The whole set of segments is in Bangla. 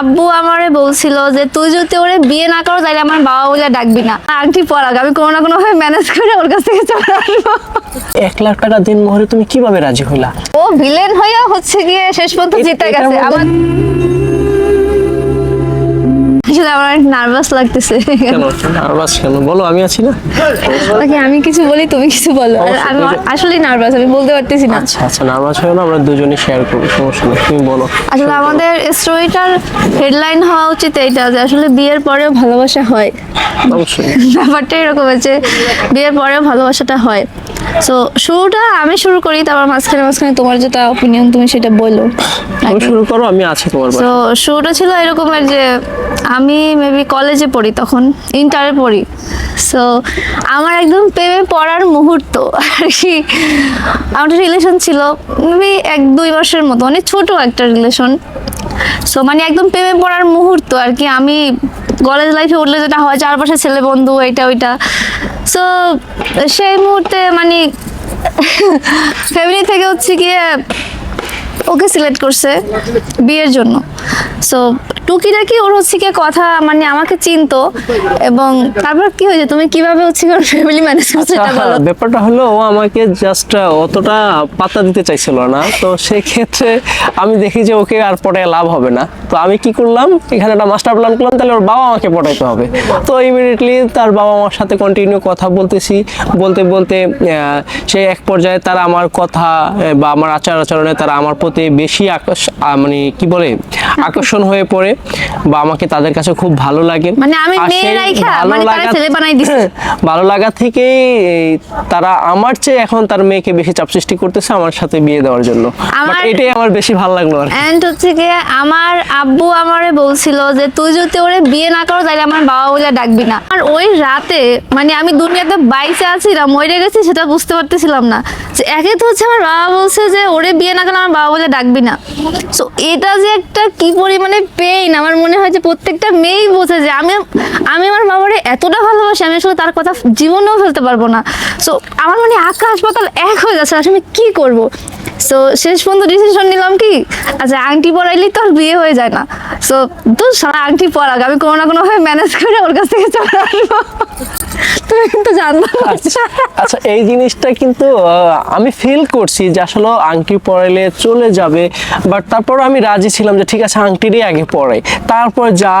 আব্বু আমারে বলছিল যে তুই যদি ওরে বিয়ে না করো তাহলে আমার বাবা বলে ডাকবি না। আংটি পরাগ আমি কোনো না কোনো ভাবে ম্যানেজ করে ওর কাছ থেকে চলে আসব। এক লাখ টাকা দিন মোহরে তুমি কীভাবে রাজি হইলা? ও ভিলেন হইয়া হচ্ছে গিয়ে শেষ পর্যন্ত জিতে গেছে। আমার আসলে আমার নার্ভাস লাগতেছে। কেন? নার্ভাস কেন? বলো আমি আছি না? নাকি আমি কিছু বলি তুমি কিছু বলো। আমি আসলে নার্ভাস আমি বলতে পারতেছি না। আচ্ছা আচ্ছা নার্ভাস হয়ে না আমরা দুজনে শেয়ার করব সমস্যা নেই তুমি বলো। আসলে আমাদের স্টোরিটার হেডলাইন হওয়া উচিত এইটা যে আসলে বিয়ের পরেও ভালোবাসা হয়। অবশ্যই। ব্যাপারটা এরকম আছে বিয়ের পরেও ভালোবাসাটা হয়। সো শুরুটা আমি শুরু করি তারপর মাঝখানে মাঝখানে তোমার যেটা অপিনিয়ন তুমি সেটা বলো। শুরু করো আমি আছি তোমার। তো শুরুটা ছিল এরকমের যে আমি মেবি কলেজে পড়ি, তখন ইন্টারে পড়ি। সো আমার একদম প্রেমে পড়ার মুহূর্ত, আর কি। আমার রিলেশন ছিল মেবি এক দুই মাসের মতো অনেক ছোট একটা রিলেশন সো মানে একদম প্রেমে পড়ার মুহূর্ত, আর কি। আমি কলেজ লাইফে উঠলে যেটা হয়, চারপাশে ছেলে বন্ধু, এটা, ওইটা। সো সেই মুহূর্তে মানে ফ্যামিলি থেকে হচ্ছে গিয়ে ওকে সিলেক্ট করছে, বিয়ের জন্য। সো টুকিটাকি ওর হচ্ছে কি কথা মানে আমাকে চিনতো এবং তারপর কি হয়েছে? তুমি কীভাবে হচ্ছে কি ফ্যামিলি ম্যানেজ করছ এটা বলো। ব্যাপারটা হলো ও আমাকে জাস্ট অতটা পাত্তা দিতে চাইছিল না। তো সেই ক্ষেত্রে আমি দেখি যে ওকে আর পটায় লাভ হবে না। তো আমি কি করলাম? এখানে একটা মাস্টার প্ল্যান করলাম তাহলে ওর বাবা আমাকে পটাইতে হবে। তো ইমিডিয়েটলি তার বাবা আমার সাথে কন্টিনিউ কথা বলতেছি। বলতে বলতে আহ, সে এক পর্যায়ে তারা আমার কথা বা আমার আচার আচরণে তারা আমার প্রতি বেশি আকর্ষ মানে কি বলে আকর্ষণ হয়ে পড়ে। বা আমাকে তাদের কাছে খুব ভালো লাগে। মানে আমি মেয়ে রাইখা মানে তারা ছেলে বানাই দিছে। ভালো লাগা থেকেই তারা আমার চেয়ে এখন তার মেয়েকে বেশি চাপ সৃষ্টি করতেছে আমার সাথে বিয়ে দেওয়ার জন্য। বাট এটাই আমার বেশি ভালো লাগল আর কি। অ্যান্ড হচ্ছে গিয়ে আমার আব্বু আমারে বলছিল যে তুই যদি ওরে বিয়ে না করো তাহলে আমার বাবা বলে ডাকবি না। আর ওই রাতে মানে আমি দুনিয়াতে বাইসে আছি না মরে গেছি সেটা বুঝতে পারতেছিলাম না। যে একে তো হচ্ছে আমার বাবা বলছে যে ওরে বিয়ে না করলে আমার বাবা বলে ডাকবি না। সো এটা যে একটা কি পরিমাণে পেইন আমার মনে হয় যে প্রত্যেকটা মেয়েই বোঝে যে আমি আমি আমার বাবারে এতটা ভালোবাসি, আমি আসলে তার কথা জীবনেও ফেলতে পারব না। সো আমার মানে আকাশ পাতাল এক হয়ে যাচ্ছে, আসলে আমি কী করব? সো শেষ পর্যন্ত ডিসিশন নিলাম কি? আচ্ছা আংটি পরাইলেই তো আর বিয়ে হয়ে যায় না। সো তো সারা আংটি পরাগ আমি কোনো না কোনোভাবে ম্যানেজ করে ওর কাছ থেকে চলে আসব। তুমি কিন্তু জানব না। আচ্ছা এই জিনিসটা কিন্তু আমি ফিল করছি যে আসলে আংটি পরাইলে চলে যাবে বাট তারপর আমি রাজি ছিলাম যে ঠিক আছে আংটিরই আগে পরাই। তারপর যা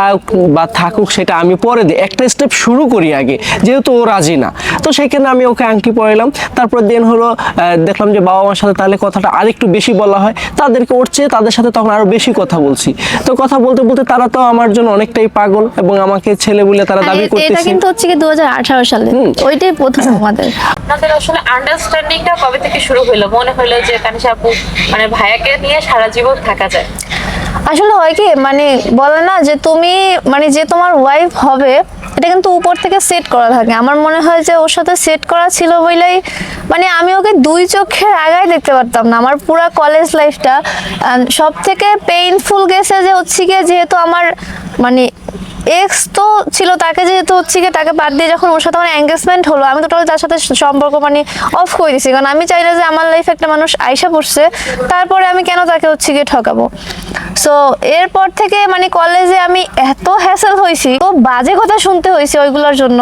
বা থাকুক সেটা আমি পরে দিই। একটা স্টেপ শুরু করি আগে যেহেতু ও রাজি না। তো সেখানে আমি ওকে আংটি পরাইলাম। তারপর দেন হলো দেখলাম যে বাবা মার সাথে তাহলে কথাটা আরেকটু বেশি বলা হয়। তাদেরকে ওর চেয়ে তাদের সাথে তখন আরও বেশি কথা বলছি। তো কথা বলতে বলতে তারা তো আমার জন্য অনেকটাই পাগল এবং আমাকে ছেলে বলে তারা দাবি আর এটা করতেছে। কিন্তু হচ্ছে কি দু সালে ওইটাই প্রথম আমাদের। আপনাদের আসলে আন্ডারস্ট্যান্ডিংটা কবে থেকে শুরু হলো? মনে হলো যে কানিশা আপু মানে ভাইয়াকে নিয়ে সারা জীবন থাকা যায়। আসলে হয় কি মানে বলে না যে তুমি মানে যে তোমার ওয়াইফ হবে এটা কিন্তু উপর থেকে সেট করা থাকে। আমার মনে হয় যে ওর সাথে সেট করা ছিল বলেই মানে আমি ওকে দুই চোখের আগায় দেখতে পারতাম না। আমার পুরো কলেজ লাইফটা সব থেকে পেইনফুল গেছে যে হচ্ছে গিয়ে যেহেতু আমার মানে এক্স তো ছিল তাকে যেহেতু হচ্ছে গিয়ে তাকে বাদ দিয়ে যখন ওর সাথে আমার এঙ্গেজমেন্ট হলো, আমি টোটালি তার সাথে সম্পর্ক মানে অফ করে দিছি। কারণ আমি চাই না যে আমার লাইফে একটা মানুষ আইসা পড়ছে, তারপরে আমি কেন তাকে হচ্ছে গিয়ে ঠকাবো? সো এরপর থেকে মানে কলেজে আমি এত হ্যাসেল হয়েছি তো বাজে কথা শুনতে হয়েছে ওইগুলোর জন্য।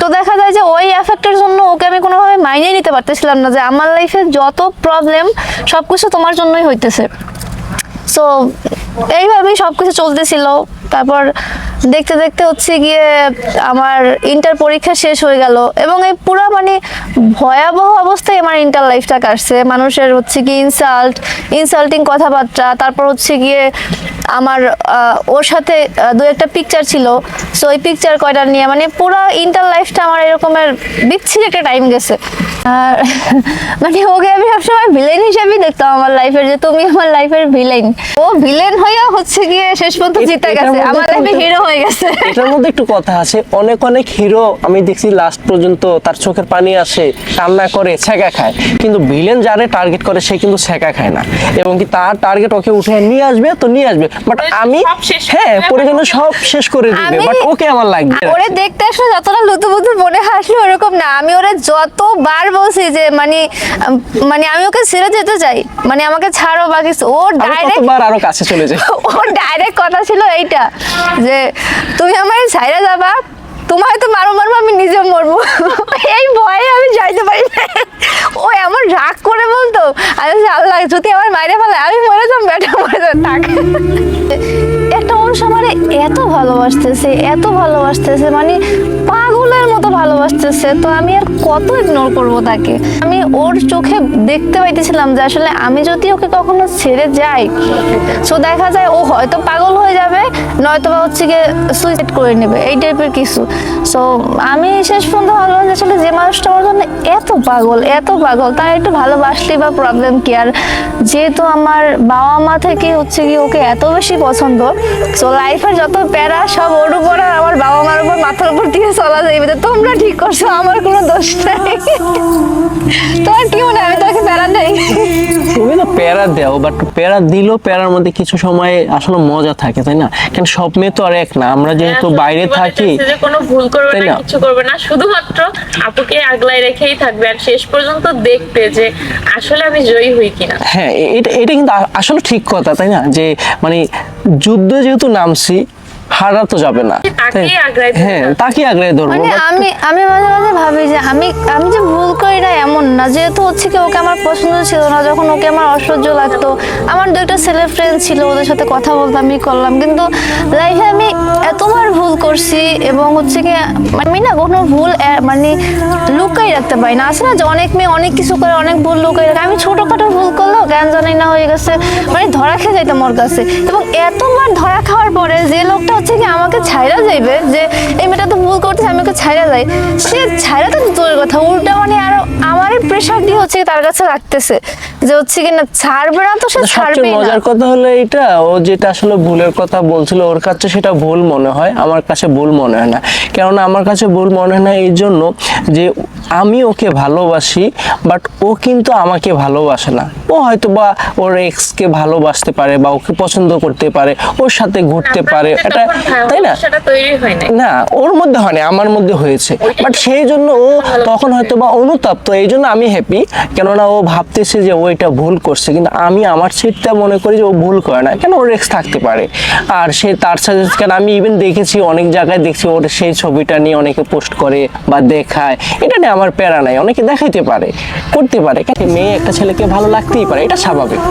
তো দেখা যায় যে ওই এফেক্টের জন্য ওকে আমি কোনোভাবে মাইনে নিতে পারতেছিলাম না যে আমার লাইফে যত প্রবলেম সব কিছু তোমার জন্যই হইতেছে। সো এইভাবেই সব কিছু চলতেছিল। তারপর দেখতে দেখতে হচ্ছে গিয়ে আমার ইন্টার পরীক্ষা শেষ হয়ে গেল এবং এই পুরো মানে ভয়াবহ অবস্থায় আমার ইন্টার লাইফটা কাটছে। মানুষের হচ্ছে কি ইনসাল্ট ইনসাল্টিং কথাবার্তা তারপর হচ্ছে গিয়ে আমার ওর সাথে দু একটা পিকচার ছিল। সো ওই পিকচার কয়টা নিয়ে মানে পুরো ইন্টার লাইফটা আমার এরকমের বিচ্ছিরি একটা টাইম গেছে। আর মানে ওকে আমি সবসময় ভিলেন হিসেবেই দেখতাম আমার লাইফের যে তুমি আমার লাইফের ভিলেন ও ভিলেন হইয়া হচ্ছে গিয়ে শেষ পর্যন্ত জিতে গেছে। আমার লাইফে হিরো হয়ে গেছে। এটার মধ্যে একটু কথা আছে। অনেক অনেক হিরো আমি দেখছি লাস্ট পর্যন্ত তার চোখের পানি আসে কান্না করে ছ্যাঁকা খায়। কিন্তু ভিলেন যারে টার্গেট করে সে কিন্তু ছ্যাঁকা খায় না। এবং কি তার টার্গেট ওকে উঠে নিয়ে আসবে তো নিয়ে আসবে। বাট আমি হ্যাঁ দিবে, পরিজনের সব শেষ করে দিবে। বাট ওকে আমার লাগবে ওরে দেখতে আসলে যতটা লুতুপুতু মনে হাসলো ওরকম না। আমি ওরে যতবার বলছি যে মানে মানে আমি ওকে ছেড়ে যেতে চাই। মানে আমাকে ছাড়ো বা কিছু ওর ডাইরেক্ট কতবার আরও কাছে চলে যাই। ওর ডাইরেক্ট কথা ছিল এইটা যে তুমি আমার ছাইরা যাবা তোমার তো মারো মারবো আমি নিজে মরবো। এই ভয়ে আমি যাইতে পারি না। ও এমন রাগ করে বলতো আল্লাহ যদি আমার মাইরে ফেলে, আমি মরে যাম ব্যাটা মরে যাম, থাক। একটা মানুষ আমার এত ভালোবাসতেছে এত ভালোবাসতেছে মানে পাগলের মতো ভালোবাসতেছে, তো আমি আর কত ইগনোর করব তাকে? আমি ওর চোখে দেখতে পাইতেছিলাম যে আসলে আমি যদি ওকে কখনো ছেড়ে যাই সো দেখা যায় ও হয়তো পাগল হয়ে যাবে নয়তো বা হচ্ছে গিয়ে সুইসাইড করে নেবে, এই টাইপের কিছু। সো আমি শেষ পর্যন্ত ভাবলাম যে আসলে যে মানুষটা আমার জন্য এত পাগল এত পাগল, তার একটু ভালোবাসলেই বা প্রবলেম কি? আর যেহেতু আমার বাবা মা থেকে হচ্ছে কি ওকে এত বেশি পছন্দ সো লাইফের যত প্যারা সব ওর উপর আর আমার বাবা মার উপর মাথার উপর দিয়ে চলা যাইবে। তোমরা ঠিক করছ, আমার কোনো দোষ নাই। তোমার প্যারা দেও বাট প্যারা দিলেও প্যারার মধ্যে কিছু সময় আসলে মজা থাকে তাই না? কেন সব মেয়ে তো আর এক না আমরা যেহেতু বাইরে থাকি কোনো ভুল করবে না না? কিছু করবে না শুধুমাত্র আপুকে আগলায় রেখেই থাকবে আর শেষ পর্যন্ত দেখতে যে আসলে আমি জয়ী হই কিনা। হ্যাঁ এটা এটা কিন্তু আসলে ঠিক কথা তাই না? যে মানে যুদ্ধ যেহেতু নামছি হারা তো যাবে না। তাই- হ্যাঁ। তাকে আগ্রায় ধরবো। মানে আমি আমি মাঝে মাঝে ভাবি যে আমি আমি যে ভুল করি না এমন না যেহেতু হচ্ছে কি ওকে আমার পছন্দ ছিল না যখন ওকে আমার অসহ্য লাগতো আমার দু একটা ছেলে ফ্রেন্ড ছিল ওদের সাথে কথা বলতাম আমি করলাম কিন্তু লাইফে আমি এতবার ভুল করছি এবং হচ্ছে কি আমি না কোনো ভুল মানে লুকাই রাখতে পারি না। আছে না যে অনেক মেয়ে অনেক কিছু করে অনেক ভুল লুকাই রাখে। আমি ছোটখাটো ভুল করলেও জ্ঞান জানি না হয়ে গেছে মানে ধরা খেয়ে যাইতাম ওর কাছে। এবং এতবার ধরা খাওয়ার পরে যে লোকটা হচ্ছে কি আমাকে ছাইরা যাইবে যে এই মেয়েটা তো ভুল করতেছে আমি ওকে ছাইরা যাই সে ছাইরা তো দূরের কথা উল্টা মানে আরও আমার প্রেশার দিয়ে হচ্ছে তার কাছে রাখতেছে যে হচ্ছে কি না ছাড়বে না তো সে ছাড়বেই না। মজার কথা হলো এটা ও যেটা আসলে ভুলের কথা বলছিল ওর কাছে সেটা ভুল মনে হয় আমার কাছে ভুল মনে হয় না। কেননা আমার কাছে ভুল মনে হয় না এই জন্য যে আমি ওকে ভালোবাসি বাট ও কিন্তু আমাকে ভালোবাসে না। ও হয়তো বা ওর এক্সকে ভালোবাসতে পারে বা ওকে পছন্দ করতে পারে ওর সাথে ঘুরতে পারে এটা তাই না? হয় না ওর মধ্যে হয়নি আমার মধ্যে হয়েছে। বাট সেই জন্য ও তখন হয়তো বা অনুতাপ্ত এই জন্য আমি হ্যাপি কেননা ও ভাবতেছে যে ও এটা ভুল করছে কিন্তু আমি আমার সিটটা মনে করি যে ও ভুল করে না কেন ওর এক্স থাকতে পারে। আর সে তার সাথে কেন আমি ইভেন দেখেছি অনেক জায়গায় দেখছি ওর সেই ছবিটা নিয়ে অনেকে পোস্ট করে বা দেখায়। এটা নিয়ে আমার প্যারা নাই অনেকে দেখাইতে পারে করতে পারে কেন মেয়ে একটা ছেলেকে ভালো লাগতেই পারে এটা স্বাভাবিক।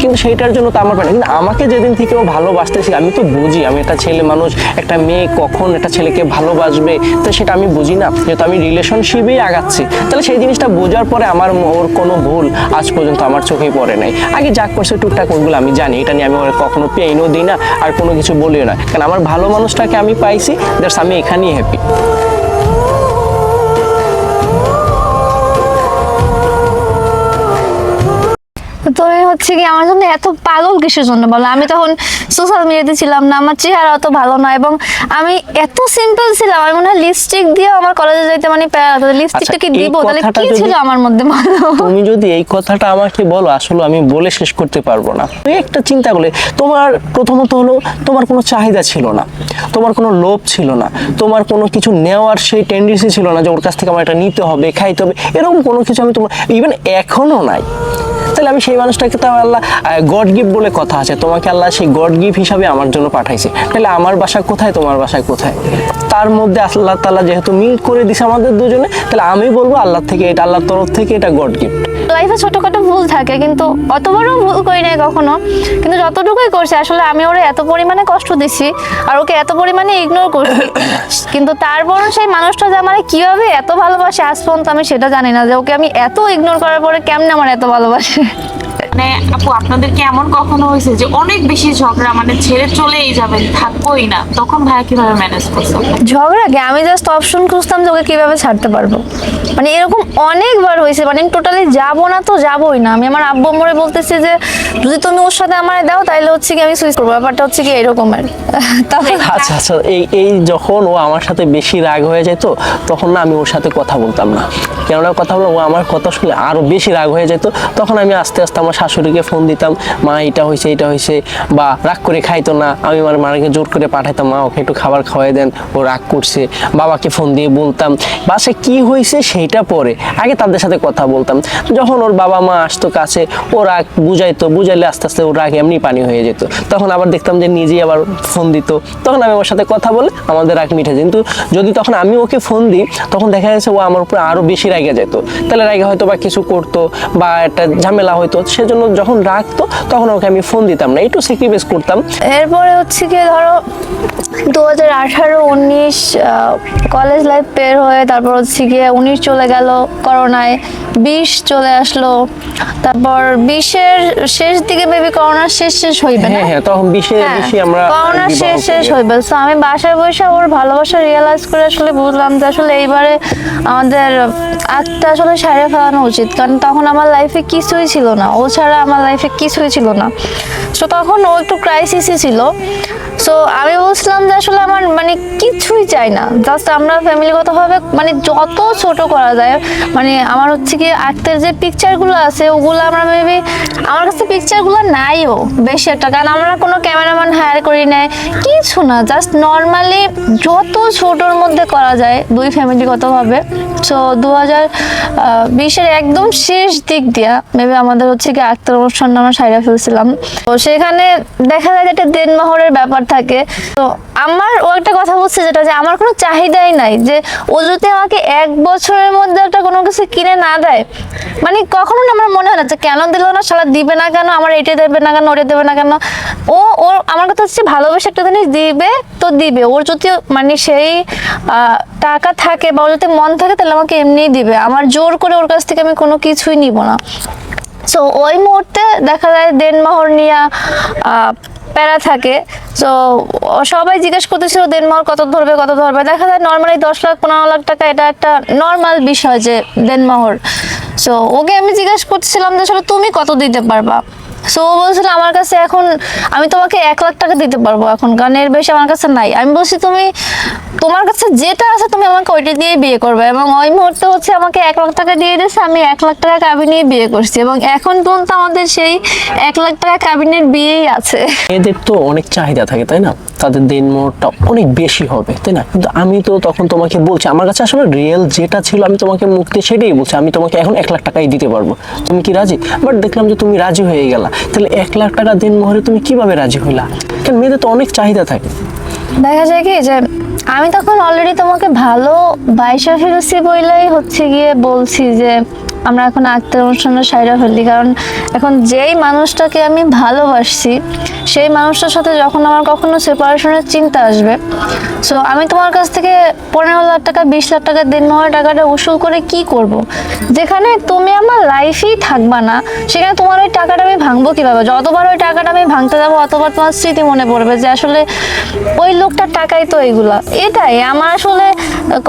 কিন্তু সেইটার জন্য তো আমার প্যারা কিন্তু আমাকে যেদিন থেকে ও ভালোবাসতেছি, আমি তো বুঝি, আমি একটা ছেলে মানুষ, একটা মেয়ে কখন একটা ছেলেকে ভালোবাসবে, তো সেটা আমি বুঝি না, যেহেতু আমি রিলেশনশিপেই আগাচ্ছি। তাহলে সেই জিনিসটা বোঝার পরে আমার ওর কোনো ভুল আজ পর্যন্ত আমার চোখেই পড়ে নাই। আগে যা করছে টুকটাক ওগুলো আমি জানি, এটা নিয়ে আমি ওর কখনো পেইনও দিই না, আর কোনো কিছু বলিও না। কারণ আমার ভালো মানুষটাকে আমি পাইছি দ্যাটস আমি এখানেই হ্যাপি তুমি হচ্ছে কি আমার জন্য এত পাগল কিসের জন্য বলো? আমি তখন সোশ্যাল মিডিয়াতে ছিলাম না আমার চেহারা অত ভালো না এবং আমি এত সিম্পল ছিলাম আমার মনে হয় লিপস্টিক দিয়ে আমার কলেজে যাইতে মানে লিপস্টিকটা কি আচ্ছা, এই দিব? তাহলে কি ছিল আমার মধ্যে তুমি যদি এই কথাটা আমাকে বলো আসলে আমি বলে শেষ করতে পারব না। তুমি একটা চিন্তা করলে তোমার প্রথমত হলো তোমার কোনো চাহিদা ছিল না তোমার কোনো লোভ ছিল না তোমার কোনো কিছু নেওয়ার সেই টেন্ডেন্সি ছিল না যে ওর কাছ থেকে আমার এটা নিতে হবে খাইতে হবে এরকম কোনো কিছু আমি তোমার ইভেন এখনও নাই। তাহলে আমি সেই মানুষটাকে তো আল্লাহ গড গিফট বলে কথা আছে। তোমাকে আল্লাহ সেই গড গিফট হিসাবে আমার জন্য পাঠাইছে। তাহলে আমার বাসা কোথায়, তোমার বাসায় কোথায়? তার মধ্যে আল্লাহ তাআলা যেহেতু মিল করে দিছে আমাদের দুজনে, তাহলে আমি বলব আল্লাহ থেকে, এটা আল্লাহর তরফ থেকে এটা গড গিফট লাইফে ছোটখাটো ভুল থাকে, কিন্তু অত বড় ভুল করি নাই কখনো। কিন্তু যতটুকুই করছে, আসলে আমি ওরা এত পরিমাণে কষ্ট দিছি আর ওকে এত পরিমাণে ইগনোর করছি। কিন্তু তারপরও সেই মানুষটা যে আমার কীভাবে এত ভালোবাসে আজ পর্যন্ত আমি সেটা জানি না যে ওকে আমি এত ইগনোর করার পরে কেমনে আমার এত ভালোবাসে। মানে আপু আপনাদের কি এমন কখনো হয়েছে যে অনেক বেশি ঝগড়া মানে ছেড়ে চলেই যাবেন থাকবোই না? তখন ভাইয়া কীভাবে ম্যানেজ করছে? ঝগড়া কি? আমি জাস্ট অপশন খুঁজতাম যে ওকে কীভাবে ছাড়তে পারব। মানে এরকম অনেকবার হয়েছে মানে টোটালি যাব না তো যাবোই না। আমি আমার আব্বু আম্মুরে বলতেছি যে যদি তুমি ওর সাথে আমার দাও তাহলে হচ্ছে কি আমি সুইচ করব। ব্যাপারটা হচ্ছে কি এরকমের তারপর আচ্ছা আচ্ছা এই এই যখন ও আমার সাথে বেশি রাগ হয়ে যেত তখন না আমি ওর সাথে কথা বলতাম না। কেননা কথা বলে ও আমার কথা শুনে আরও বেশি রাগ হয়ে যেত তখন আমি আস্তে আস্তে আমার শাশুড়িকে ফোন দিতাম, মা, এটা হয়েছে এটা হয়েছে বা, রাগ করে খাইতো না। আমি আমার মাকে জোর করে পাঠাইতাম, মা, ওকে একটু খাবার খাওয়াই দেন, ও রাগ করছে। বাবাকে ফোন দিয়ে বলতাম বাসে কি হয়েছে সেইটা পরে। আগে তাদের সাথে কথা বলতাম। যখন ওর বাবা মা আসতো কাছে, ও রাগ বুঝাইতো, বুঝাইলে আস্তে আস্তে ওর রাগ এমনি পানি হয়ে যেত। তখন আবার দেখতাম যে নিজেই আবার ফোন দিত। তখন আমি ওর সাথে কথা বলে আমাদের রাগ মিঠে। কিন্তু যদি তখন আমি ওকে ফোন দিই, তখন দেখা যাচ্ছে ও আমার উপরে আরও বেশি রাগে যেত। তাহলে রাগে হয়তো বা কিছু করতো বা একটা ঝামেলা হয়তো সেজন্য যখন রাখতো তখন ওকে আমি ফোন দিতাম না। একটু স্যাক্রিফাইস করতাম। এরপরে হচ্ছে কি ধরো দু হাজার আঠারো উনিশ কলেজ লাইফ বের হয়ে তারপর হচ্ছে গিয়ে উনিশ চলে গেল করোনায় বিশ চলে আসলো। তারপর বিশের শেষ দিকে বেবি করোনার শেষ শেষ হইবে হ্যাঁ হ্যাঁ তখন বিশে হ্যাঁ, বেশি আমরা বিবাহ শেষ শেষ হইবে। তো আমি বাসায় বসে ওর ভালোবাসা রিয়েলাইজ করে আসলে বুঝলাম যে আসলে এইবারে আমাদের আটটা আসলে সারে ফেলানো উচিত। কারণ তখন আমার লাইফে কিছুই ছিল না। ও ছাড়া আমার লাইফে কিছুই ছিল না। সো তখন ও একটু ক্রাইসিসই ছিল। সো আমি বলছিলাম যে আসলে আমার মানে কিছুই চাই না। জাস্ট আমরা ফ্যামিলিগতভাবে মানে যত ছোট করা যায় মানে আমার হচ্ছে কি আর্টের যে পিকচারগুলো আছে, ওগুলো আমরা মেবি আমার কাছে পিকচারগুলো নাইও বেশি একটা। কারণ আমরা কোনো ক্যামেরাম্যান হায়ার করি নাই। কিছু না জাস্ট নর্মালি যত ছোটোর মধ্যে করা যায়, দুই ফ্যামিলিগতভাবে সো দু হাজার বিশের একদম শেষ দিক দিয়া মেবি আমাদের হচ্ছে কি আক্তার অনুষ্ঠান আমরা সাইরা ফেলছিলাম। তো সেখানে দেখা যায় যে একটা দেনমোহরের ব্যাপার থাকে। তো আমার, ও একটা কথা বলছে যেটা যে আমার কোনো চাহিদাই নাই যে ও যদি আমাকে এক বছরের মধ্যে একটা কোনো কিছু কিনে না দেয় মানে কখনো আমার মনে হয় না যে কেন দিল না সালা দিবে না কেন, আমার এটা দেবে না কেন, ওটা দেবে না কেন। ও ওর আমার কথা হচ্ছে ভালোবেসে একটা জিনিস দিবে, তো দিবে। ওর যদি মানে সেই টাকা থাকে বা ওর যদি মন থাকে, তাহলে আমাকে এমনিই দিবে। আমার জোর করে ওর কাছ থেকে আমি কোনো কিছুই নিব না। সো ওই মুহূর্তে দেখা যায় দেনমোহর নিয়ে প্যারা থাকে। তো সবাই জিজ্ঞেস করতেছিল দেনমোহর কত ধরবে কত ধরবে? দেখা যায় নর্মালি দশ লাখ, পনেরো লাখ টাকা এটা একটা নর্মাল বিষয় যে দেনমোহর সো ওকে আমি জিজ্ঞেস করতেছিলাম যে, আসলে তুমি কত দিতে পারবা? সো ও বলছিল, আমার কাছে এখন, আমি তোমাকে এক লাখ টাকা দিতে পারব এখন গানের বেশি আমার কাছে নাই। আমি বলছি, তুমি তোমার কাছে যেটা আছে তুমি আমাকে ওইটা দিয়ে বিয়ে করবে এবং ওই মুহূর্তে হচ্ছে আমাকে এক লাখ টাকা দিয়ে দিয়েছে আমি এক লাখ টাকা কাবিনে বিয়ে করছি এবং এখন পর্যন্ত আমাদের সেই এক লাখ টাকা কাবিনের বিয়েই আছে। এদের তো অনেক চাহিদা থাকে তাই না? তাদের দিনমোহরটা অনেক বেশি হবে তাই না? কিন্তু আমি তো তখন তোমাকে বলছি আমার কাছে আসলে রিয়েল যেটা ছিল আমি তোমাকে মুক্তি সেটাই বলছি আমি তোমাকে এখন এক লাখ টাকাই দিতে পারব। তুমি কি রাজি? বাট দেখলাম যে তুমি রাজি হয়ে গেলা। তাহলে এক লাখ টাকা দিনমোহরে তুমি কীভাবে রাজি হইলা? কারণ মেয়েদের তো অনেক চাহিদা থাকে। দেখা যায় কি যে আমি তখন অলরেডি তোমাকে ভালো বাইশা ফেলছি বইলাই হচ্ছে গিয়ে বলছি যে আমরা এখন আক্তার অনুষ্ঠানের সাইডা ফেলি কারণ এখন যেই মানুষটাকে আমি ভালোবাসছি, সেই মানুষটার সাথে যখন আমার কখনো সেপারেশনের চিন্তা আসবে সো আমি তোমার কাছ থেকে পনেরো লাখ টাকা, বিশ লাখ টাকা দিন মহার টাকাটা উসুল করে কি করব। যেখানে তুমি আমার লাইফেই থাকবা না, সেখানে তোমার ওই টাকাটা আমি ভাঙবো কীভাবে? যতবার ওই টাকাটা আমি ভাঙতে যাব, অতবার তোমার স্মৃতি মনে পড়বে যে আসলে ওই লোকটার টাকাই তো এইগুলা এটাই, আমার আসলে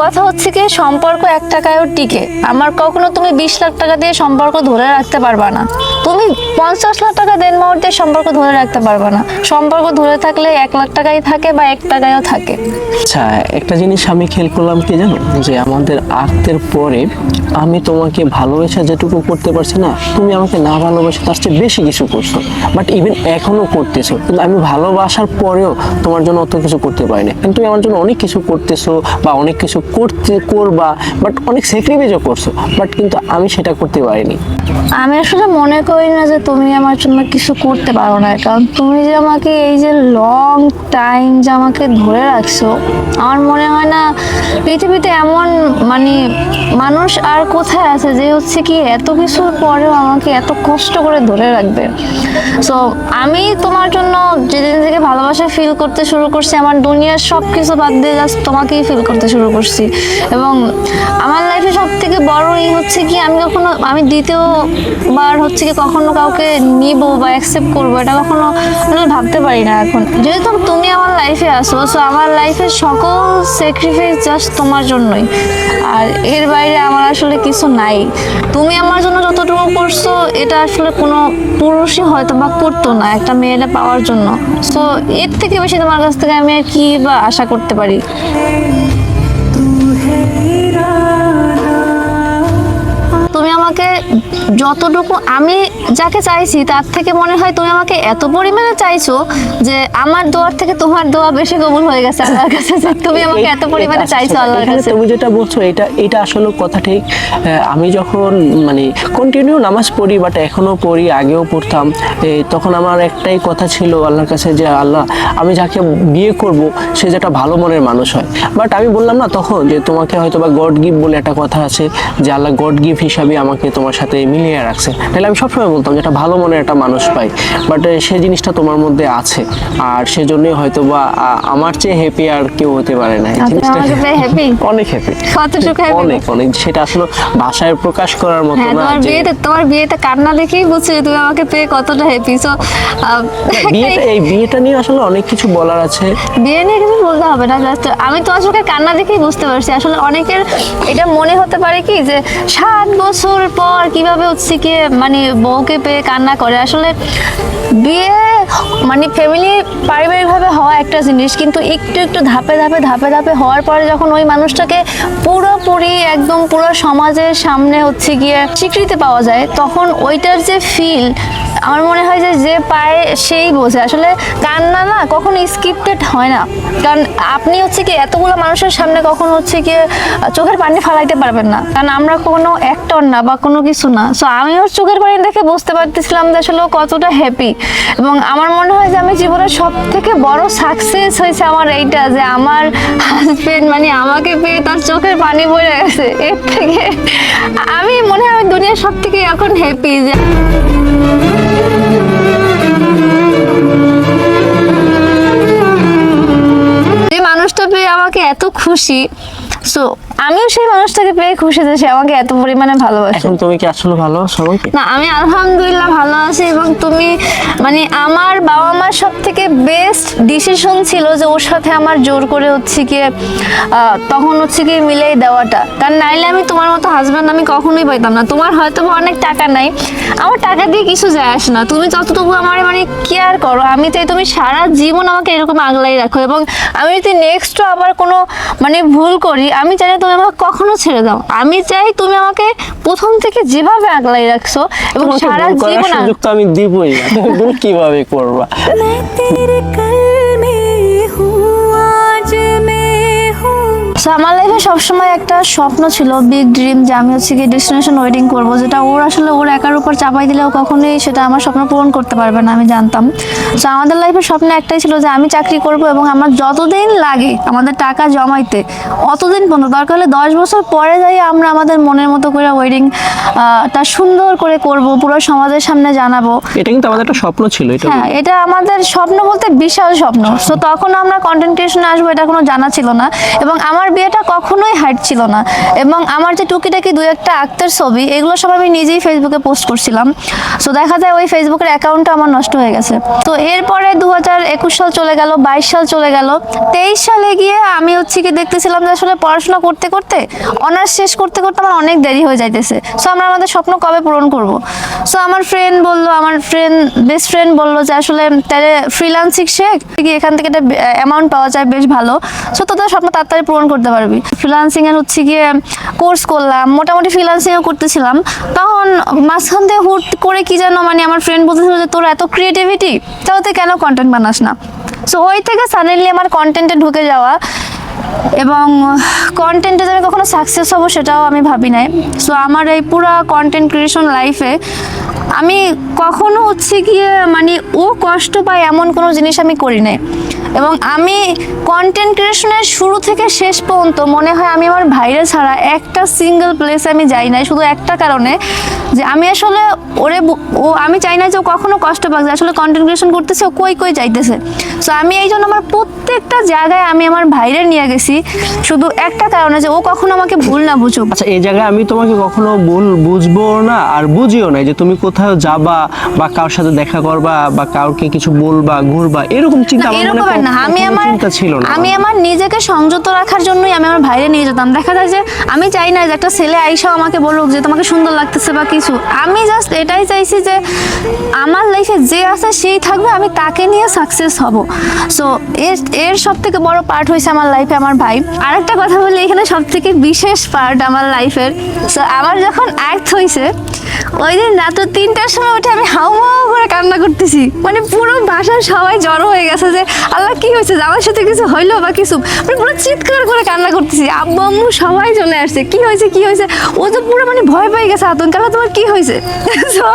কথা হচ্ছে কি, সম্পর্ক এক টাকায়ও টিকে। আমার কখনো তুমি বিশ লাখ টাকা দিয়ে সম্পর্ক ধরে রাখতে পারবা না। তুমি পঞ্চাশ লাখ টাকা দেন মুহূর্তে সম্পর্ক ধরে রাখতে পারবা না। সম্পর্ক ধরে থাকলে এক লাখ টাকাই থাকে বা এক টাকায়ও থাকে। আচ্ছা একটা জিনিস আমি খেয়াল করলাম কি জানো? যে আমাদের আক্তের পরে আমি তোমাকে ভালোবেসে যেটুকু করতে পারছি না, তুমি আমাকে না ভালোবাসে তার চেয়ে বেশি কিছু করছ। বাট ইভেন এখনও করতেছো। কিন্তু আমি ভালোবাসার পরেও তোমার জন্য অত কিছু করতে পারি না কিন্তু তুমি আমার জন্য অনেক কিছু করতেছো বা অনেক কিছু করতে, করবা বাট অনেক স্যাক্রিফাইসও করছ। বাট কিন্তু আমি সেটা করতে পারিনি। আমি আসলে মনে করি না যে তুমি আমার জন্য কিছু করতে পারো না, কারণ তুমি যে আমাকে এই যে লং টাইম যে আমাকে ধরে রাখছো, আমার মনে হয় না পৃথিবীতে এমন মানে মানুষ আর কোথায় আছে যে হচ্ছে কি এত কিছুর পরেও আমাকে এত কষ্ট করে ধরে রাখবে। সো আমি তোমার জন্য যেদিন থেকে ভালোবাসা ফিল করতে শুরু করছি, আমার দুনিয়ার সব কিছু বাদ দিয়ে জাস্ট তোমাকেই ফিল করতে শুরু করছি। এবং আমার লাইফে সব থেকে বড় এই হচ্ছে কি আমি কখনো, আমি দ্বিতীয় বার হচ্ছে কি কখনো কাউকে নিব বা অ্যাকসেপ্ট করব, এটা কখনো ভাবতে পারি না এখন। যেহেতু তুমি আমার লাইফে আসো সো আমার লাইফের সকল স্যাক্রিফাইস জাস্ট তোমার জন্যই। আর এর বাইরে আমার আসলে কিছু নাই। তুমি আমার জন্য যতটুকু করছ, এটা আসলে কোনো পুরুষই হয়তো বা করতো না একটা মেয়েটা পাওয়ার জন্য। সো এর থেকে বেশি তোমার কাছ থেকে আমি আর কি বা আশা করতে পারি? তুমি আমাকে যতটুকু আমি যাকে চাইছি তার থেকে মনে হয় তুমি আমাকে এত পরিমাণে চাইছো যে আমার দোয়ার থেকে তোমার দোয়া বেশি কবুল হয়ে গেছে আল্লাহর কাছে। তুমি আমাকে এত পরিমাণে চাইছো আল্লাহর কাছে। তুমি যেটা বলছো এটা এটা আসলে কথা ঠিক। আমি যখন মানে কন্টিনিউ নামাজ পড়ি বাট এখনও পড়ি আগেও পড়তাম তখন আমার একটাই কথা ছিল আল্লাহর কাছে যে আল্লাহ আমি যাকে বিয়ে করব সে যেটা ভালো মনের মানুষ হয়। বাট আমি বললাম না তখন যে তোমাকে হয়তো বা গড গিফট বলে একটা কথা আছে যে আল্লাহ গড গিফট হিসাবে আমাকে তোমার সাথে মিলিয়ে রাখছে। তাহলে আমি সবসময় বলতাম যে একটা ভালো মনের একটা মানুষ পাই বাট সেই জিনিসটা তোমার মধ্যে আছে। আর সেজন্যই হয়তো বা আমার চেয়ে হ্যাপি আর কেউ হতে পারে না। হ্যাপি অনেক হ্যাপি অনেক অনেক। সেটা আসলে ভাষায় প্রকাশ করার মতো হ্যাঁ না তোমার বিয়েতে তোমার বিয়েতে কান্না দেখেই বুঝছি তুমি আমাকে পেয়ে কতটা হ্যাপি সো বিয়েটা এই বিয়েটা নিয়ে আসলে অনেক কিছু বলার আছে। বিয়ে নিয়ে কিছু বলতে হবে না জাস্ট আমি তোমার চোখে কান্না দেখেই বুঝতে পারছি। আসলে অনেকের এটা মনে হতে পারে কি যে সাত বছর পর কীভাবে হচ্ছে কি মানে বউকে পেয়ে কান্না করে, আসলে বিয়ে মানে ফ্যামিলি পারিবারিকভাবে হওয়া একটা জিনিস, কিন্তু একটু একটু ধাপে ধাপে ধাপে ধাপে হওয়ার পরে যখন ওই মানুষটাকে পুরোপুরি একদম পুরো সমাজের সামনে হচ্ছে গিয়ে স্বীকৃতি পাওয়া যায়, তখন ওইটার যে ফিল আমার মনে হয় যে যে পায় সেই বোঝে। আসলে কান্না না কখনো স্ক্রিপ্টেড হয় না। কারণ আপনি হচ্ছে কি এতগুলো মানুষের সামনে কখনো হচ্ছে কি চোখের পানি ফালাইতে পারবেন না। কারণ আমরা কোনো অ্যাক্টর না বা কোনো কিছু না। সো আমি ওর চোখের পানি দেখে বুঝতে পারতেছিলাম যে আসলে কতটা হ্যাপি এবং আমার মনে হয় যে আমি জীবনের সব থেকে বড় সাকসেস হয়েছে আমার এইটা যে আমার হাজবেন্ড মানে আমাকে পেয়ে তার চোখের পানি বয়ে গেছে। এর থেকে আমি মনে হয় দুনিয়ার সব থেকে এখন হ্যাপি যে যে মানুষটা পেয়ে আমাকে এত খুশি সো আমিও সেই মানুষটাকে পেয়ে খুশি যে সে আমাকে এত পরিমাণে ভালোবাসে। এখন তুমি কি আসলে ভালো আছো না আমি আলহামদুলিল্লাহ ভালো আছি এবং তুমি মানে আমার বাবা মার সব থেকে বেস্ট ডিসিশন ছিল যে ওর সাথে আমার জোর করে হচ্ছে কি তখন হচ্ছে কি মিলেই দেওয়াটা। কারণ নাইলে আমি তোমার মতো হাজব্যান্ড আমি কখনোই পাইতাম না। তোমার হয়তো অনেক টাকা নাই। আমার টাকা দিয়ে কিছু যায় আসে না। তুমি যতটুকু আমার মানে কেয়ার করো আমি চাই তুমি সারা জীবন আমাকে এরকম আগলাই রাখো এবং আমি যদি নেক্সটও আবার কোনো মানে ভুল করি আমি চাই না তুমি আমাকে কখনো ছেড়ে দাও। আমি চাই তুমি আমাকে প্রথম থেকে যেভাবে আগলাই রাখছো এবং সারা জীবন সুযোগ তো আমি দিবই না। তুমি কীভাবে করবা? So, আমার লাইফে সবসময় একটা স্বপ্ন ছিল বিগ ড্রিম যে আমি হচ্ছে কি ডেস্টিনেশন ওয়েডিং করব যেটা ওর আসলে ওর একার উপর চাপাই দিলেও কখনোই সেটা আমার স্বপ্ন পূরণ করতে পারবে না আমি জানতাম। তো আমাদের লাইফের স্বপ্ন একটাই ছিল যে আমি চাকরি করব এবং আমার যতদিন লাগে আমাদের টাকা জমাইতে অতদিন পর্যন্ত দরকার হলে দশ বছর পরে যাই আমরা আমাদের মনের মতো করে ওয়েডিং তা সুন্দর করে করব পুরো সমাজের সামনে জানাব। এটা কিন্তু আমাদের একটা স্বপ্ন ছিল এটা হ্যাঁ এটা আমাদের স্বপ্ন বলতে বিশাল স্বপ্ন। সো তখন আমরা কন্টেন্ট ক্রিয়েশনে আসব এটা কোনো জানা ছিল না। এবং আমার বিয়েটা কখনোই হাইট ছিল না। এবং আমার যে টুকিটাকি দু একটা আক্তের ছবি, এগুলো সব আমি নিজেই ফেসবুকে পোস্ট করছিলাম। সো দেখা যায় ওই ফেসবুকের অ্যাকাউন্টটা আমার নষ্ট হয়ে গেছে। তো এরপরে দু হাজার একুশ সাল চলে গেল, বাইশ সাল চলে গেল। তেইশ সালে গিয়ে আমি হচ্ছে কি দেখতেছিলাম যে আসলে পড়াশোনা করতে করতে অনার্স শেষ করতে করতে আমার অনেক দেরি হয়ে যাইতেছে। সো আমরা আমাদের স্বপ্ন কবে পূরণ করব? সো আমার ফ্রেন্ড বলল, আমার ফ্রেন্ড বেস্ট ফ্রেন্ড বলল যে আসলে তাহলে ফ্রিলান্সিং শেখ এখান থেকে একটা অ্যামাউন্ট পাওয়া যায়, বেশ ভালো। সো তোদের স্বপ্ন তাড়াতাড়ি পূরণ করতে পারবি। ফ্রিলান্সিং এর হচ্ছে গিয়ে কোর্স করলাম, মোটামুটি ফ্রিলান্সিংও করতেছিলাম। তখন মাঝখান থেকে হুট করে কি যেন মানে আমার ফ্রেন্ড বলতেছিল যে, তোর এত ক্রিয়েটিভিটি তাহলে কেন কন্টেন্ট বানাস না? সো ওই থেকে সাডেনলি আমার কন্টেন্টে ঢুকে যাওয়া এবং কন্টেন্টে যে আমি কখনো সাকসেস হব সেটাও আমি ভাবি নাই। সো আমার এই পুরো কন্টেন্ট ক্রিয়েশন লাইফে আমি কখনো হচ্ছে গিয়ে মানে ও কষ্ট পায় এমন কোনো জিনিস আমি করি নাই। এবং আমি কন্টেন্ট ক্রিয়েশনের শুরু থেকে শেষ পর্যন্ত মনে হয় আমি আমার ভাইরে ছাড়া একটা সিঙ্গেল প্লেসে আমি যাই নাই, শুধু একটা কারণে যে আমি আসলে ওরে ও আমি চাই না যে ও কখনো কষ্ট পাক, যে আসলে কন্টেন্ট ক্রিয়েশন করতেছে, ও কই কই যাইতেছে। সো আমি এই জন্য আমার প্রত্যেকটা জায়গায় আমি আমার ভাইরে নিয়ে গেছি। শুধু একটা কারণে যে ও কখনো আমাকে ভুল না বুঝুক। আচ্ছা এই জায়গায় আমি তোমাকে কখনো ভুল বুঝব না আর বুঝিও না যে তুমি কোথাও যাবা বা কারোর সাথে দেখা করবা বা কাউকে কিছু বলবা ঘুরবা এরকম চিন্তা আমার মনে না। আমি আমার চিন্তা ছিল না। আমি আমার নিজেকে সংযত রাখার জন্যই আমি আমার ভাইরে নিয়ে যেতাম। দেখা যায় যে আমি চাই না যে একটা ছেলে আইসাও আমাকে বলুক যে তোমাকে সুন্দর লাগতেছে বা কিছু। আমি জাস্ট এটাই চাইছি যে আমার লাইফে যে আছে সেই থাকবে আমি তাকে নিয়ে সাকসেস হব। সো এর এর সব থেকে বড় পার্ট হয়েছে আমার লাইফে আমার ভাই। আরেকটা কথা বলি এখানে সব থেকে বিশেষ পার্ট আমার লাইফের সো আমার যখন অ্যাক্ট হয়েছে ওই দিন রাত তিনটার সময় উঠে আমি হাউ হাউ করে কান্না করতেছি। মানে পুরো বাসার সবাই জড়ো হয়ে গেছে যে আল্লাহ কি হয়েছে? আমার সাথে কিছু হইল বা কিছু? মানে পুরো চিৎকার করে কান্না করতেছি। আব্বু আম্মু সবাই চলে আসছে কি হয়েছে? কি হয়েছে? ও তো পুরো মানে ভয় পেয়ে গেছে আতঙ্ক? আল্লাহ তোমার কি হয়েছে? So,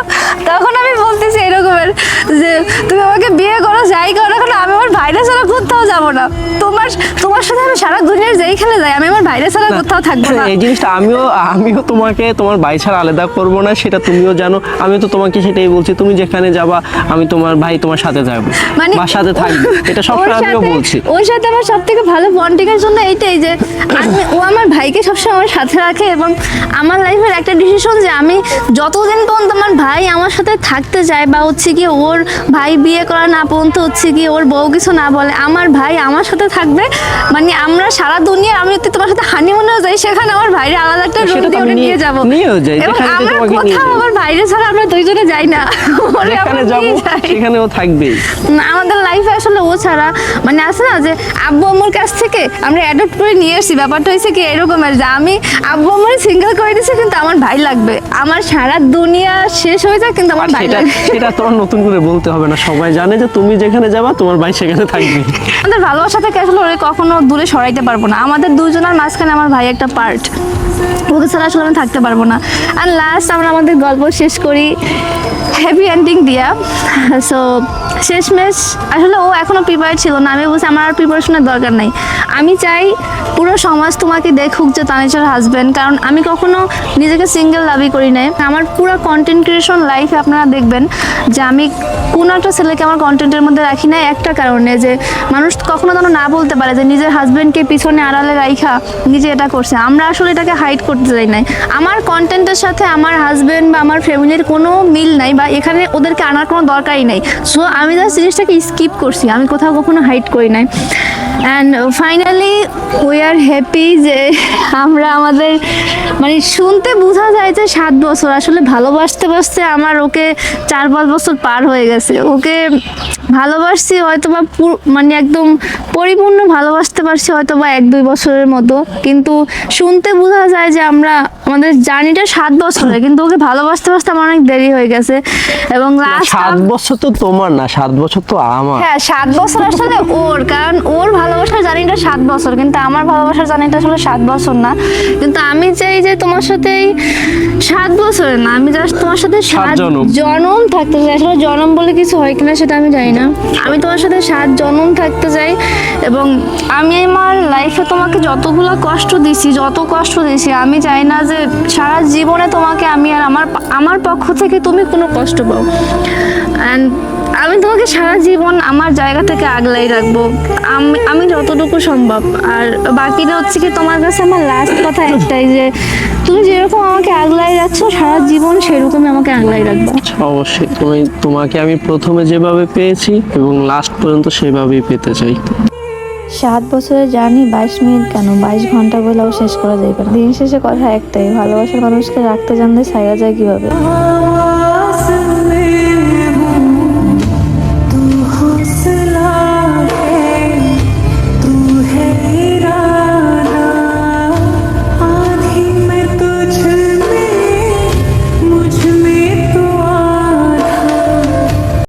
তখন আমি বলতেছি এরকমের যে তুমি আমাকে বিয়ে করো যাই করো এখন আমি আমার ভাইরা ছাড়া কোথাও যাব না। তোমার তোমার সাথে আমি সারা দুনিয়ার যেইখানে যাই আমি আমার ভাইরা ছাড়া কোথাও থাকব না। এই জিনিসটা আমিও আমিও তোমাকে তোমার ভাই ছাড়া আলাদা করব না সেটা তুমিও জানো। আমিও তো তোমাকে সেটাই বলছি তুমি যেখানে যাবা আমি তোমার ভাই তোমার সাথে যাব মানে বা সাথে থাকবে এটা সবসময় আমিও বলছি। ওর সাথে আমার সব থেকে ভালো বন্ডিং এর জন্য এইটাই যে আমি- ও আমার ভাইকে সবসময় আমার সাথে রাখে এবং আমার লাইফের একটা ডিসিশন যে আমি যতদিন পর্যন্ত আমার ভাই আমার সাথে থাকতে চায় বা হচ্ছে কি ওর ভাই বিয়ে করা না পর্যন্ত হচ্ছে কি ওর বউ কিছু না বলে আমার ভাই আমার সাথে থাকবে মানে আমরা সারা দুনিয়া আমি যদি তোমার সাথে হানিমুনেও যাই সেখানে আমার ভাইরে আলাদা একটা রুম দিয়ে নিয়ে যাব। নিয়েও যাই, এবং আমরা কোথাও আমার ভাইরে ছাড়া আমরা দুইজনে যাই না। যেখানে আমরা যাব। সেখানেও থাকবেই না, আমাদের লাইফে আসলে ও ছাড়া মানে আছে না যে আব্বু আম্মুর কাছ থেকে আমরা অ্যাডপ্ট করে নিয়ে এসেছি ব্যাপারটা হয়েছে কি এরকমের যে আমি আব্বু আম্মুর সিঙ্গেল করে দিয়েছি কিন্তু আমার ভাই লাগবে। আমার সারা দুনিয়া শেষ হয়ে যায় কিন্তু আমার ভাই লাগবে। সেটা তোমার নতুন করে বলতে হবে না। সবাই জানে যে তুমি যেখানে যাবা তোমার ভাই সেখানে থাকবে। আমাদের ভালোবাসা থেকে আসলে ওরে কখনো দূরে সরাইতে পারব না। আমাদের দুজনের মাঝখানে আমার ভাই একটা পার্ট ওকে ছাড়া আসলে আমি থাকতে পারব না। আর লাস্ট আমরা আমাদের গল্প শেষ করি। হ্যাপি এন্ডিং দিয়া। সো শেষমেশ, আসলে ও এখনও প্রিপেয়ার ছিল না। আমি বলছি আমার আর প্রিপারেশনের দরকার নাই। আমি চাই পুরো সমাজ তোমাকে দেখুক যে তানিশার হাজব্যান্ড কারণ আমি কখনো নিজেকে সিঙ্গেল দাবি করি নাই। আমার পুরো কন্টেন্ট ক্রিয়েশন লাইফে আপনারা দেখবেন যে আমি কোনো একটা ছেলেকে আমার কন্টেন্টের মধ্যে রাখি না একটা কারণে যে মানুষ কখনো যেন না বলতে পারে যে নিজের হাজব্যান্ডকে পিছনে আড়ালে রাইখা নিজে এটা করছে। আমরা আসলে এটাকে হাইড করতে চাই নাই। আমার কন্টেন্টের সাথে আমার হাজব্যান্ড বা আমার ফ্যামিলির কোনো মিল নাই বা এখানে ওদেরকে আনার কোনো দরকারই নাই। সো আমি জাস্ট জিনিসটাকে স্কিপ করছি। আমি কোথাও কখনো হাইড করি নাই। And finally we are happy যে আমরা আমাদের মানে শুনতে বোঝা যায় যে সাত বছর। আসলে ভালোবাসতে বাসতে আমার ওকে চার পাঁচ বছর পার হয়ে গেছে। ওকে ভালোবাসছি হয়তো বা মানে একদম পরিপূর্ণ ভালোবাসতে পারছি হয়তো বা এক দুই বছরের মতো। কিন্তু শুনতে বোঝা যায় যে আমরা আমাদের জার্নিটা সাত বছরের কিন্তু ওকে ভালোবাসতে বাসতে আমার অনেক দেরি হয়ে গেছে। এবং সাত বছর তো তোমার না সাত বছর তো আমার। হ্যাঁ সাত বছর আসলে ওর কারণ ওর ভালোবাসার জার্নিটা সাত বছর কিন্তু আমার ভালোবাসার জার্নিটা আসলে সাত বছর না। কিন্তু আমি চাই যে তোমার সাথে এই সাত বছরের না আমি জাস্ট তোমার সাথে সাত জনম। জনম থাকতে চাই। আসলে জনম বলে কিছু হয় কিনা সেটা আমি জানি না? আমি তোমার সাথে সাত জনম থাকতে চাই এবং আমি আমার লাইফে তোমাকে যতগুলো কষ্ট দিছি, যত কষ্ট দিছি, আমি চাই না যে সারা জীবনে তোমাকে আমি আর আমার আমার পক্ষ থেকে তুমি কোনো কষ্ট পাও। অ্যান্ড আমি তোমাকে সারা জীবন আমার জায়গা থেকে আগলাই রাখব। আমি আমি যতটুকু সম্ভব। আর বাকিটা হচ্ছে কি তোমার কাছে আমার লাস্ট কথা একটাই যে তুমি যেরকম আমাকে আগলাই রাখছো সারা জীবন সেরকমই আমাকে আগলাই রাখব। অবশ্যই তুমি তোমাকে আমি প্রথমে যেভাবে পেয়েছি এবং লাস্ট পর্যন্ত সেভাবেই পেতে চাই। সাত বছরের জার্নি বাইশ মিনিট কেন? বাইশ ঘণ্টা বলেও শেষ করা যাবে না। দিন শেষে কথা একটাই ভালোবাসার মানুষকে রাখতে জানলে ছায়া যায় কীভাবে?